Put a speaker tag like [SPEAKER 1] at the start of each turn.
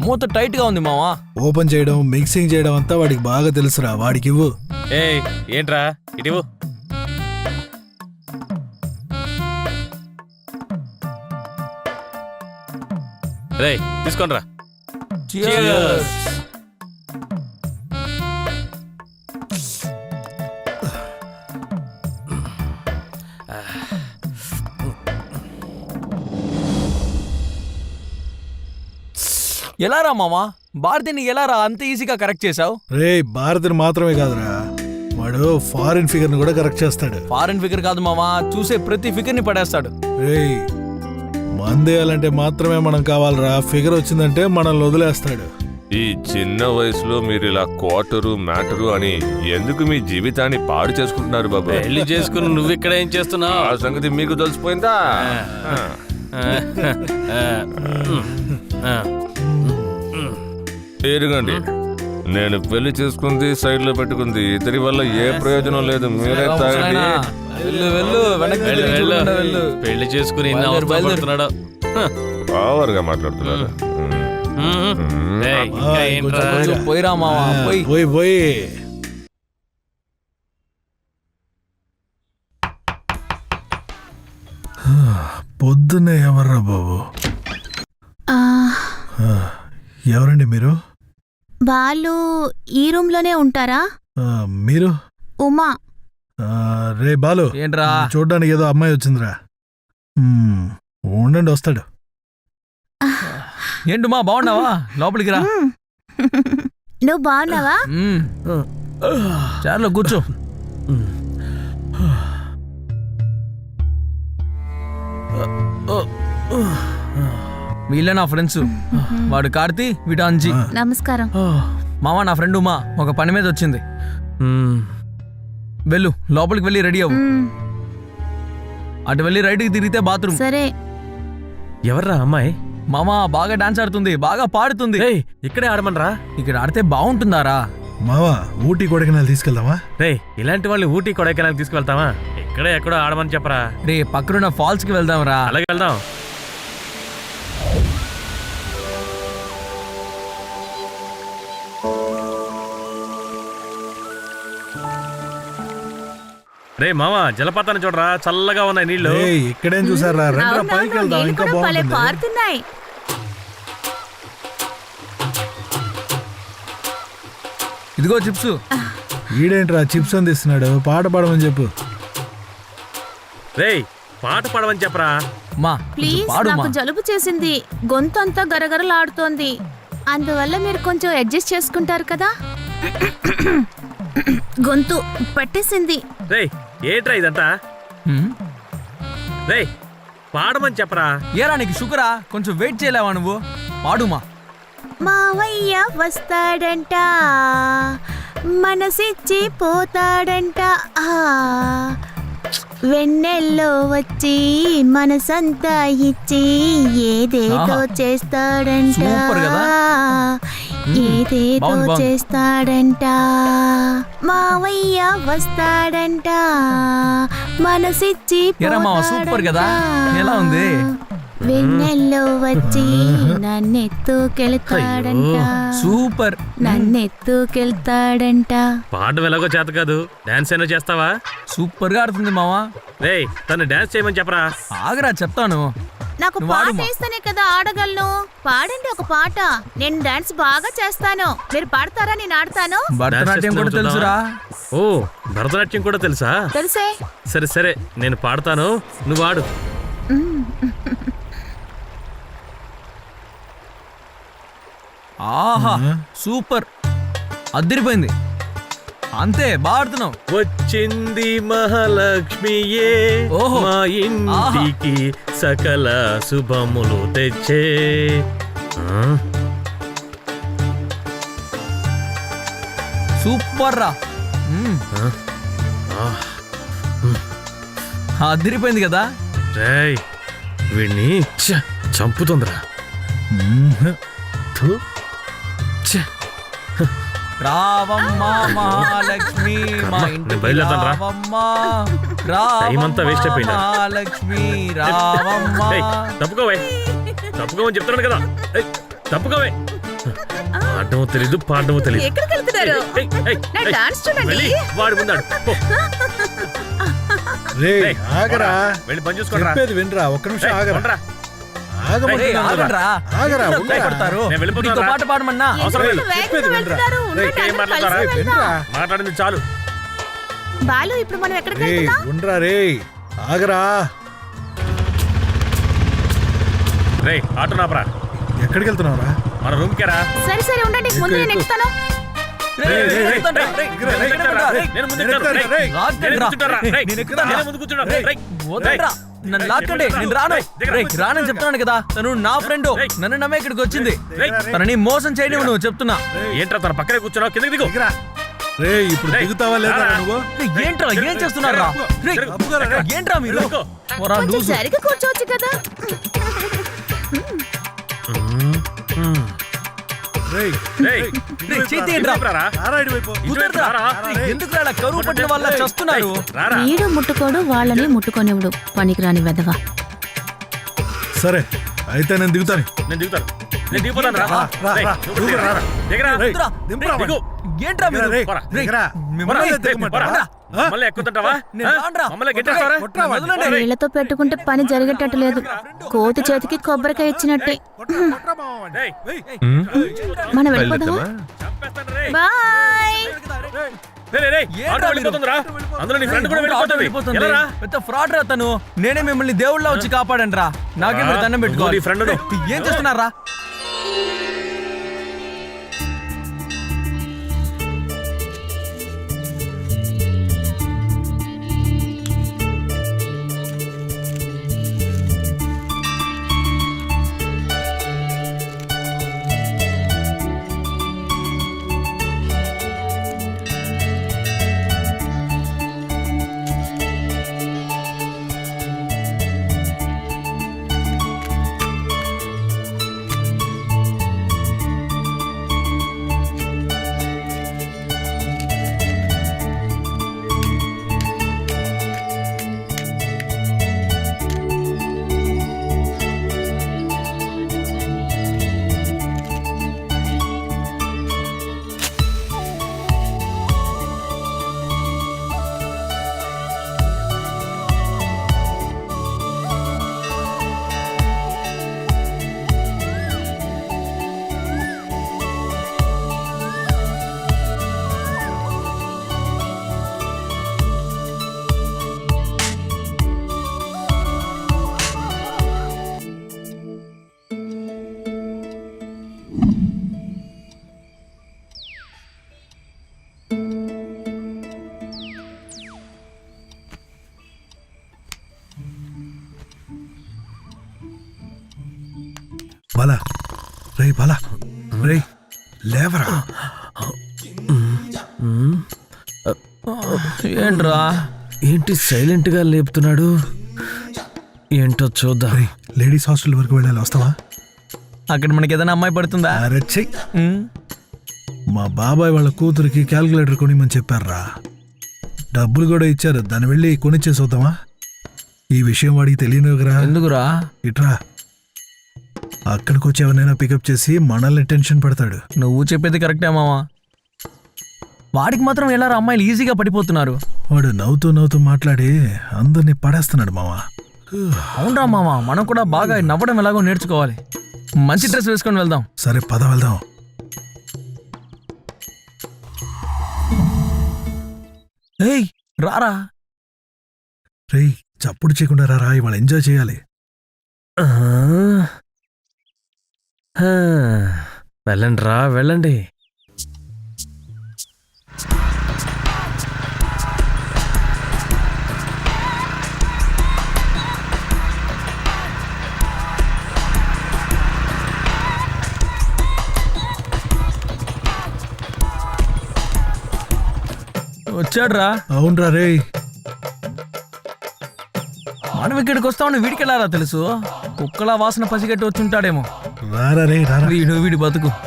[SPEAKER 1] మూత టైట్గా ఉంది మావా.
[SPEAKER 2] ఓపెన్ చేయడం మిక్సింగ్ చేయడం అంతా వాడికి బాగా తెలుసురా. వాడికి ఇవ్వు.
[SPEAKER 3] ఏయ్ ఏంట్రా? ఇటివు రేయ్ తీసుకోండిరా.
[SPEAKER 1] Cheers. ఎలా రా మామా? భారతిని ఎలా రా అంత ఈజీగా కరెక్ట్ చేసావు
[SPEAKER 2] రే భారతిని మాత్రమే కాదురా. వాడు ఫారిన్ ఫిగర్ని కూడా కరెక్ట్ చేస్తాడు.
[SPEAKER 1] ఫారెన్ ఫిగర్ కాదు మామా చూసే ప్రతి ఫిగర్ని పడేస్తాడు.
[SPEAKER 2] రే మందేయాలంటే మాత్రమే మనం కావాలరా. ఫిగర్ వచ్చిందంటే మనల్ని వదిలేస్తాడు.
[SPEAKER 4] ఈ చిన్న వయసులో మీరు ఇలా క్వార్టరు మ్యాటరు అని ఎందుకు మీ జీవితాన్ని పాడు చేసుకుంటున్నారు బాబు?
[SPEAKER 3] పెళ్ళి చేసుకుని నువ్వు ఇక్కడ ఏం చేస్తున్నావు?
[SPEAKER 4] ఆ సంగతి మీకు తెలిసిపోయిందా? ఎరుగండి నేను పెళ్ళి చేసుకుంది సైడ్లో పెట్టుకుంది. ఇద్దరి వల్ల ఏ ప్రయోజనం లేదు. మీరే తాగండి.
[SPEAKER 1] వెళ్ళు వెళ్ళు వెనక్కి
[SPEAKER 3] వెళ్ళు, పెళ్ళి చేసుకుని ఇన్ని
[SPEAKER 1] బయలుదేరు,
[SPEAKER 3] అవస్థలు
[SPEAKER 1] బయలుదేరు.
[SPEAKER 3] పడుతున్నాడు? హ.
[SPEAKER 4] పవర్గా మాట్లాడుతున్నారు
[SPEAKER 3] మ్మ్. ఏయ్,
[SPEAKER 2] ఆ,
[SPEAKER 3] ఇంకా ఏంట్రా?
[SPEAKER 2] ఇంకొంచెం
[SPEAKER 1] కొంచెం పోయిరా మావా
[SPEAKER 2] ఆ,
[SPEAKER 1] పోయి.
[SPEAKER 2] పోయి పోయి. పొద్దున్నే ఎవర్రా బాబు?
[SPEAKER 5] ఆ,
[SPEAKER 2] ఎవరండి మీరు?
[SPEAKER 5] వాళ్ళు ఈ రూమ్లోనే ఉంటారా?
[SPEAKER 2] ఆ, మీరు?
[SPEAKER 5] ఉమా.
[SPEAKER 2] ఆ, రే బాలు.
[SPEAKER 1] ఏంట్రా?
[SPEAKER 2] చూడ్డానికి ఏదో అమ్మాయి వచ్చిందిరా. మ్మ్, ఉండండి వస్తాడు.
[SPEAKER 1] ఏంటి మా బాగున్నావా? లోపలికి రా.
[SPEAKER 5] నువ్వు బాగున్నావా.
[SPEAKER 1] చైర్లో కూర్చో. వీళ్ళే నా ఫ్రెండ్స్. వాడు కార్తీ వీడు అంజీ.
[SPEAKER 5] నమస్కారం.
[SPEAKER 1] మామ నా ఫ్రెండ్ ఉమా ఒక పని మీద వచ్చింది.
[SPEAKER 3] మ్మ్.
[SPEAKER 1] వెళ్ళు లోపలికి వెళ్ళి రెడీ అవ్వు.
[SPEAKER 5] మ్మ్.
[SPEAKER 1] అటు వెళ్ళి రైట్కి తిరిగితే బాత్రూమ్.
[SPEAKER 5] సరే.
[SPEAKER 3] ఎవర్రా అమ్మాయి?
[SPEAKER 1] మామ బాగా డాన్స్ ఆడుతుంది బాగా పాడుతుంది.
[SPEAKER 3] ఏయ్ ఇక్కడే ఆడమనరా?
[SPEAKER 1] ఇక్కడ ఆడితే బాగుంటుందారా?
[SPEAKER 2] మావా ఊటీ కొడైకెనాల్ తీసుకెళ్దామా?
[SPEAKER 3] రే ఇలాంటి వాళ్ళు ఊటీ కొడైకెనాల్ తీసుకువెళ్తావా ఇక్కడే ఎక్కడో ఆడమని చెప్పరా.
[SPEAKER 1] రే పక్కనున్న ఫాల్స్కి వెళ్దాం రా
[SPEAKER 3] అలాగే వెళ్దాం. రే మామ జలపాతాన్ని చూడరా చల్లగా ఉన్నాయి నీళ్ళు.
[SPEAKER 2] ఏయ్, ఇక్కడేం చూసారా రండి పైకి వెళ్దాం ఇంకా బాగుంటుంది.
[SPEAKER 1] ఇదిగో చిప్స్.
[SPEAKER 2] ఈడేంట్రా చిప్స్ అందిస్తున్నాడు పాట పాడమని చెప్పు.
[SPEAKER 3] రే పాట పాడమని చెప్పరా?
[SPEAKER 1] మా
[SPEAKER 5] ప్లీజ్ నాకు జలుబు చేసింది. గొంతు అంతా గరగరలాడుతోంది. అందువల్ల మీరు కొంచెం అడ్జస్ట్ చేసుకుంటారు కదా? గొంతు పట్టేసింది.
[SPEAKER 3] రే ఏంట్రా ఇదంతా? రే పాడమని చెప్పరా?
[SPEAKER 1] ఏరా నీకు షుగరా? కొంచెం వెయిట్ చేయలేవా నువ్వు? పాడుమా.
[SPEAKER 5] మావయ్య వస్తాడంట. మనసిచ్చి పోతాడంట. ఆ వెన్నెల్లో వచ్చి మనసంతా ఇచ్చి ఏదేదో. చేస్తాడంట.
[SPEAKER 1] సూపర్ కదా?
[SPEAKER 5] ఏదేదో. చేస్తాడంట మావయ్య వస్తాడంట? మనసిచ్చి
[SPEAKER 1] సూపర్ కదా? ఎలా ఉంది?
[SPEAKER 5] వెన్నెల్లో వచ్చి నన్నెత్తుకెళ్తాడంట
[SPEAKER 1] సూపర్.
[SPEAKER 5] నన్నెత్తుకెళ్తాడంట
[SPEAKER 3] పాడడం ఎలాగో చేత కాదు. డాన్స్ అయినా చేస్తావా?
[SPEAKER 1] సూపర్గా ఆడుతుంది మావా.
[SPEAKER 3] రే తను డాన్స్ చేయమని చెప్పరా?
[SPEAKER 1] ఆగరా చెప్తాను.
[SPEAKER 5] నాకు పాట. వేస్తేనే కదా ఆడగలను. పాడండి ఒక పాట. నేను డాన్స్ బాగా చేస్తాను. మీరు పాడతారా? నేను ఆడతాను.
[SPEAKER 1] భరతనాట్యం కూడా తెలుసురా?
[SPEAKER 3] ఓ భరతనాట్యం కూడా తెలుసా?
[SPEAKER 5] తెలుసే.
[SPEAKER 3] సరే సరే నేను పాడతాను. నువ్వు ఆడు.
[SPEAKER 1] ఆహా సూపర్. అదిరిపోయింది. అంతే బాగా ఆడుతున్నావు
[SPEAKER 3] వచ్చింది మహాలక్ష్మియే
[SPEAKER 1] ఓహో.
[SPEAKER 3] మా ఇంటికి సకల శుభములు తెచ్చే ఆ?
[SPEAKER 1] సూపర్ రా మ్మ్. అదిరిపోయింది కదా
[SPEAKER 3] రేయ్ వీడిని చంపుతుందిరా.
[SPEAKER 2] థు.
[SPEAKER 1] రావమ్మ మహాలక్ష్మి మా ఇంటికి
[SPEAKER 3] బయలుదేరుతాను రా.
[SPEAKER 1] రావమ్మ.
[SPEAKER 3] టైం అంతా
[SPEAKER 1] రావమ్మ
[SPEAKER 3] waste అయిపోయిందా?
[SPEAKER 1] మహాలక్ష్మి రావమ్మ.
[SPEAKER 3] ఏయ్, తప్పుకోవే. తప్పుకోమని చెప్తున్నాను కదా. ఏయ్, తప్పుకోవే. ఆడమో తెలీదు పాడమో తెలీదు.
[SPEAKER 5] ఎక్కడికి వెళ్తున్నారు?
[SPEAKER 3] ఏయ్, ఏయ్,
[SPEAKER 5] నా
[SPEAKER 3] ఏయ్,
[SPEAKER 5] డాన్స్ చూడండి.
[SPEAKER 3] వెళ్ళి వాడి ముందాడు పో.
[SPEAKER 2] రే
[SPEAKER 3] ఏయ్,
[SPEAKER 2] ఆగరా.
[SPEAKER 3] వెళ్ళి పని చూసుకోండి
[SPEAKER 2] చెప్పేది వినరా. ఒక్క నిమిషం ఆగరా. ఆగమంటున్నాను కదా. ఆగరా
[SPEAKER 1] ఎందుకు
[SPEAKER 2] ఉండరా.
[SPEAKER 1] భయపడతారు
[SPEAKER 3] నేను వెళ్ళిపోతాను
[SPEAKER 1] నీతో
[SPEAKER 3] రా.
[SPEAKER 1] పాట పాడమన్నా
[SPEAKER 3] అవసరం లేదు.
[SPEAKER 5] ఎందుకు
[SPEAKER 2] చెప్పేది
[SPEAKER 5] వేగంగా
[SPEAKER 2] వినరా.
[SPEAKER 5] వెళ్తున్నారు?
[SPEAKER 2] రేయ్,
[SPEAKER 5] ఉండండి,
[SPEAKER 3] ఏం
[SPEAKER 5] అందరం
[SPEAKER 3] మాట్లాడతారా?
[SPEAKER 5] కలిసి వెళ్దాం.
[SPEAKER 2] వినరా
[SPEAKER 3] మాట్లాడింది చాలు
[SPEAKER 5] బాలు ఇప్పుడు మనం ఎక్కడికి
[SPEAKER 2] రే
[SPEAKER 5] వెళ్తున్నాం
[SPEAKER 2] ఉండరా రే ఆగరా
[SPEAKER 3] రే ఆటో నాపరా
[SPEAKER 2] ఎక్కడికి వెళ్తున్నావురా
[SPEAKER 3] మన రూమ్ కేరా
[SPEAKER 5] సరే సరే ఉండండి ముందు నేను
[SPEAKER 2] ఎక్కు.
[SPEAKER 5] ఎక్కుతాను
[SPEAKER 1] రేయ్,
[SPEAKER 2] రేయ్,
[SPEAKER 1] రేయ్,
[SPEAKER 2] రేయ్,
[SPEAKER 1] రేయ్,
[SPEAKER 2] రేయ్,
[SPEAKER 1] రేయ్.
[SPEAKER 3] ముందు ఎక్కుతాను, రేయ్.
[SPEAKER 2] రేయ్.
[SPEAKER 1] రేయ్,
[SPEAKER 3] రేయ్, ముందు కూర్చుంటా.
[SPEAKER 1] రేయ్,
[SPEAKER 3] రేయ్,
[SPEAKER 1] వదలరా. నన్ను లాక్కండి. నేను రాను.
[SPEAKER 3] రేయ్,
[SPEAKER 1] రానని చెప్తున్నాను కదా. తను నా ఫ్రెండ్. నన్ను నమ్మే ఇక్కడికి వచ్చింది. తనని మోసం చేయనివ్వు నువ్వు చెప్తున్నా.
[SPEAKER 3] ఏంట్రా తన పక్కనే కూర్చున్నావు? కిందకి దిగు.
[SPEAKER 2] రే ఇప్పుడు దిగుతావా లేదా. నువ్వు?
[SPEAKER 1] ఏంట్రా? ఏం చేస్తున్నారా. ఏంట్రా మీరు? లూజు.
[SPEAKER 5] సరిగ్గా కూర్చోవచ్చు కదా.
[SPEAKER 1] కరువు పట్టిన చస్తున్నారు.
[SPEAKER 5] ముట్టుకోడు వాళ్ళని ముట్టుకోనివ్వడు. పనికిరాని వెదవా
[SPEAKER 2] సరే అయితే నేను దిగుతాను.
[SPEAKER 3] నేను దిగుతాను. నేను దిగిపోతాను రా
[SPEAKER 2] రా,
[SPEAKER 3] రేయ్. నువ్వు
[SPEAKER 2] దిగురా,
[SPEAKER 3] దిగరా.
[SPEAKER 2] రా.
[SPEAKER 3] దిగరా.
[SPEAKER 2] రేయ్,
[SPEAKER 1] దిగురా.
[SPEAKER 2] దింపురా
[SPEAKER 3] దిగు.
[SPEAKER 1] ఏంట్రా మీరు
[SPEAKER 2] రేయ్,
[SPEAKER 3] పోరా.
[SPEAKER 1] రేయ్,
[SPEAKER 2] దిగరా.
[SPEAKER 1] మిమ్మల్ని
[SPEAKER 2] దిగమంటావా?
[SPEAKER 3] ఎక్కుతుంటావా
[SPEAKER 1] నేను రానురా.
[SPEAKER 3] మమ్మల్ని గెట్టేస్తారా
[SPEAKER 2] కొట్రా వాడిని.
[SPEAKER 1] వదలండి.
[SPEAKER 5] వీళ్ళతో పెట్టుకుంటే పని జరిగేటట్టు లేదు కోతి చేతికి కొబ్బరికాయ ఇచ్చినట్టే
[SPEAKER 2] కొట్రా, కొట్రా మామ వాడిని.
[SPEAKER 3] రేయ్,
[SPEAKER 2] వెయ్.
[SPEAKER 5] మనం వెళ్ళిపోదామా
[SPEAKER 3] చంపేస్తాను రేయ్.
[SPEAKER 5] బాయ్
[SPEAKER 3] రేయ్, రేయ్, రేయ్,
[SPEAKER 1] ఏంట్రా
[SPEAKER 3] ఆటో వెళ్ళిపోతుందిరా అందులో నీ ఫ్రెండ్ కూడా
[SPEAKER 1] ఆటో
[SPEAKER 3] వెళ్ళిపోతుంది
[SPEAKER 1] వెళ్ళిపోతుంది.
[SPEAKER 3] ఎలారా
[SPEAKER 1] పెద్ద ఫ్రాడ్ రా తను నేనే మిమ్మల్ని దేవుళ్ళ వచ్చి కాపాడండి రా నాకే మీరు దండం
[SPEAKER 3] నువ్వు
[SPEAKER 1] పెట్టుకోవాలి
[SPEAKER 3] నీ
[SPEAKER 1] ఏం చేస్తున్నారా Thank you.
[SPEAKER 2] బాలా. రే బాలా. రే లేవరా.
[SPEAKER 1] ఏంట్రా?
[SPEAKER 6] ఏంటి సైలెంట్గా లేపుతున్నాడు? ఏంటో చూద్దాం.
[SPEAKER 2] లేడీస్ హాస్టల్ వరకు వెళ్ళాలి వస్తావా?
[SPEAKER 1] అక్కడ మనకి ఏదైనా అమ్మాయి పడుతుందా?
[SPEAKER 2] అరే చెయ్
[SPEAKER 1] ఉమ్,
[SPEAKER 2] మా బాబాయ్ వాళ్ళ కూతురికి క్యాల్కులేటర్ కొనిమని చెప్పారా? డబ్బులు కూడా ఇచ్చారు దాన్ని వెళ్ళి కొనిచ్చేసి వద్దామా ఈ విషయం వాడికి తెలియనివ్వరా
[SPEAKER 1] ఎందుకురా?
[SPEAKER 2] ఇట్రా. అక్కడికి వచ్చి ఎవరినైనా పికప్ చేసి మనల్ని టెన్షన్ పెడతాడు.
[SPEAKER 1] నువ్వు చెప్పేది కరెక్టే మావా వాడికి మాత్రం ఎలా అమ్మాయిలు ఈజీగా పడిపోతున్నారు.
[SPEAKER 2] వాడు నవ్వుతూ నవ్వుతూ మాట్లాడి అందరినీ పడేస్తున్నాడు మావా
[SPEAKER 1] అవునరా మామ మనం కూడా బాగా నవ్వడం ఎలాగో నేర్చుకోవాలి. మంచి డ్రెస్ వేసుకొని వెళ్దాం.
[SPEAKER 2] సరే పద వెళ్దాం.
[SPEAKER 1] ఏయ్ రారా.
[SPEAKER 2] రేయ్ చప్పుడు చేయకుండా రా ఇవాళ ఎంజాయ్ చేయాలి.
[SPEAKER 6] వెళ్ళండి రా వెళ్ళండి.
[SPEAKER 1] వచ్చాడురా.
[SPEAKER 2] అవునరా రేయ్
[SPEAKER 1] మనం ఇక్కడికి వస్తామని వీడికి వెళ్ళారా తెలుసు? కుక్కల వాసన పసిగట్టి వచ్చి ఉంటాడేమో
[SPEAKER 2] రారా రే